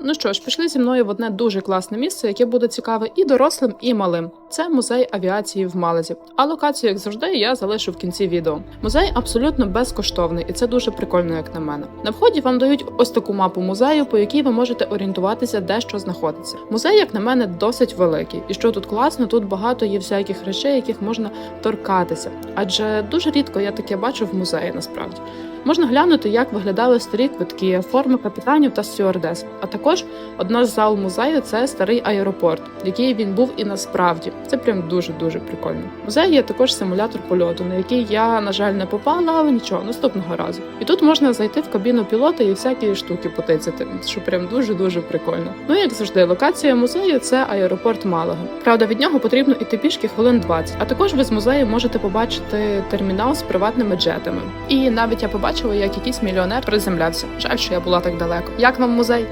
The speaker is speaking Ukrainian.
Ну що ж, пішли зі мною в одне дуже класне місце, яке буде цікаве і дорослим, і малим. Це музей авіації в Малезі. А локацію, як завжди, я залишу в кінці відео. Музей абсолютно безкоштовний, і це дуже прикольно, як на мене. На вході вам дають ось таку мапу музею, по якій ви можете орієнтуватися, де що знаходиться. Музей, як на мене, досить великий. І що тут класно, тут багато є всяких речей, яких можна торкатися. Адже дуже рідко я таке бачу в музеї насправді. Можна глянути, як виглядали старі квитки, форми капітанів та стюардес. А також одна з зал музею це старий аеропорт, який він був і насправді. Це прям дуже дуже прикольно. В Музеї є також симулятор польоту, на який я, на жаль, не попала, але нічого, наступного разу. І тут можна зайти в кабіну пілота і всякі штуки потицяти, що прям дуже дуже прикольно. Ну як завжди, локація музею це аеропорт Малага. Правда, від нього потрібно іти пішки хвилин 20. А також ви з музею можете побачити термінал з приватними джетами. І навіть я побачила, як якийсь мільйонер приземлявся. Жаль, що я була так далеко. Як вам музей?